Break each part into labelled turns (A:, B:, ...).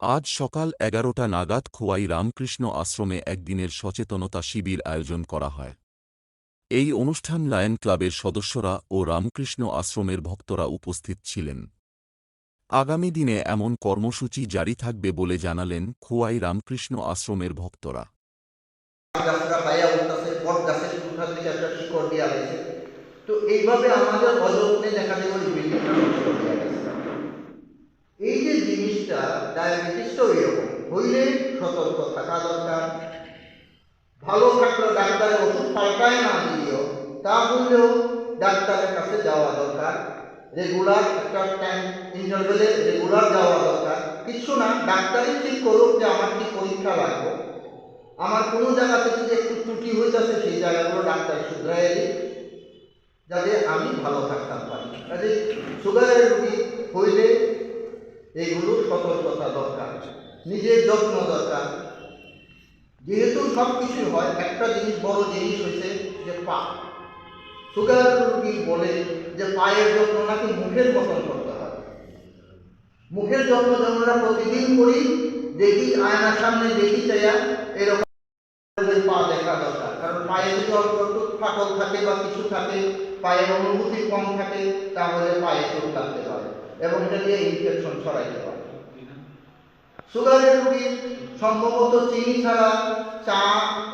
A: আজ সকাল এগারোটা নাগাদ খোয়াই রামকৃষ্ণ আশ্রমে একদিনের সচেতনতা শিবির আয়োজন করা হয়। এই অনুষ্ঠান লায়ন ক্লাবের সদস্যরা ও রামকৃষ্ণ আশ্রমের ভক্তরা উপস্থিত ছিলেন। আগামী দিনে এমন কর্মসূচি জারি থাকবে বলে জানালেন খোয়াই রামকৃষ্ণ আশ্রমের ভক্তরা।
B: তো এইভাবে আমাদের অযত্নে দেখা ওই বিল্ডিংটা নষ্ট হয়ে গেছে এই যে জিনিসটা ডায়াবেটিসটাও এরকম। হইলে সতর্ক থাকা দরকার। ভালো থাকলে ডাক্তারের ওষুধ পাল্টায় না দিলেও, তা হলেও ডাক্তারের কাছে যাওয়া দরকার। রেগুলার একটা টাইম ইন্টারভেলে রেগুলার যাওয়া দরকার। কিছু না, ডাক্তারই ঠিক করুক যে আমার কি পরীক্ষা লাগবে। আমার কোনো জায়গাতে যদি একটু ত্রুটি হইতেছে সেই জায়গাগুলো ডাক্তার শুধরাই দিই যাতে আমি ভালো থাকতাম পারি। কাজে সুগারের রুগী দরকার নিজের যত্ন দরকার। যেহেতু সব কিছু হয়, একটা জিনিস, বড় জিনিস হয়েছে যে পা। সুগার রুগী বলে যে পায়ের যত্ন নাকি মুখের মতন করতে হয়। মুখের যত্ন আমরা প্রতিদিন করি, দেখি আয়নার সামনে দেখি চাইয়া এরকম পা দেখা দরকার। কারণ পায়ে যদি অল্প একটু ফাটল থাকে বা কিছু থাকে, পায়ের অনুভূতি কম থাকে, তাহলে পায়ে চোট লাগতে পারে এবং এটা দিয়ে ইনফেকশন ছড়াইতে পারে। সুগারের রোগীর সম্ভবত চিনি ছাড়া, চা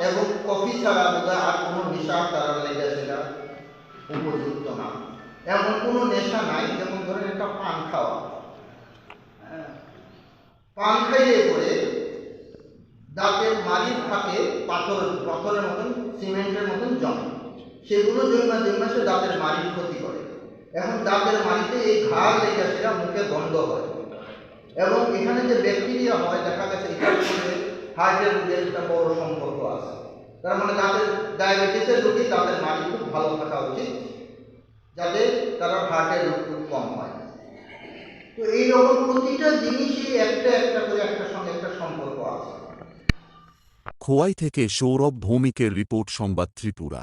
B: এবং কফি ছাড়া বোধহয় আর কোনো নেশা তারা লেগে সেটা উপযুক্ত না। এমন কোনো নেশা নাই, যেমন ধরেন একটা পান খাওয়া। হ্যাঁ। পান খাইলে পরে দাঁতের মাড়ির থাকে পাথর, পাথরের মতন, সিমেন্টের মতন জমে। সেগুলো জন্মা জন্মা সে দাঁতের মাড়ির ক্ষতি করে। এখন দাঁতের মাড়িতে এই ঘাড় লেগে সেটা মুখে বন্ধ হয়। এবং এখানে যে ব্যাকটেরিয়া হয়, দেখা গেছে হার্টের রোগের একটা বড় সম্পর্ক আছে। তার মানে দাঁতের ডায়াবেটিসের রোগী, তাদের মাড়ি খুব ভালো থাকা উচিত, যাতে তারা হার্টের রোগ খুব কম হয়। তো এইরকম প্রতিটা জিনিসই একটা একটা করে একটা সঙ্গে একটা সম্পর্ক আছে।
A: খোয়াই থেকে সৌরভ ভৌমিকের রিপোর্ট সংবাদ ত্রিপুরা।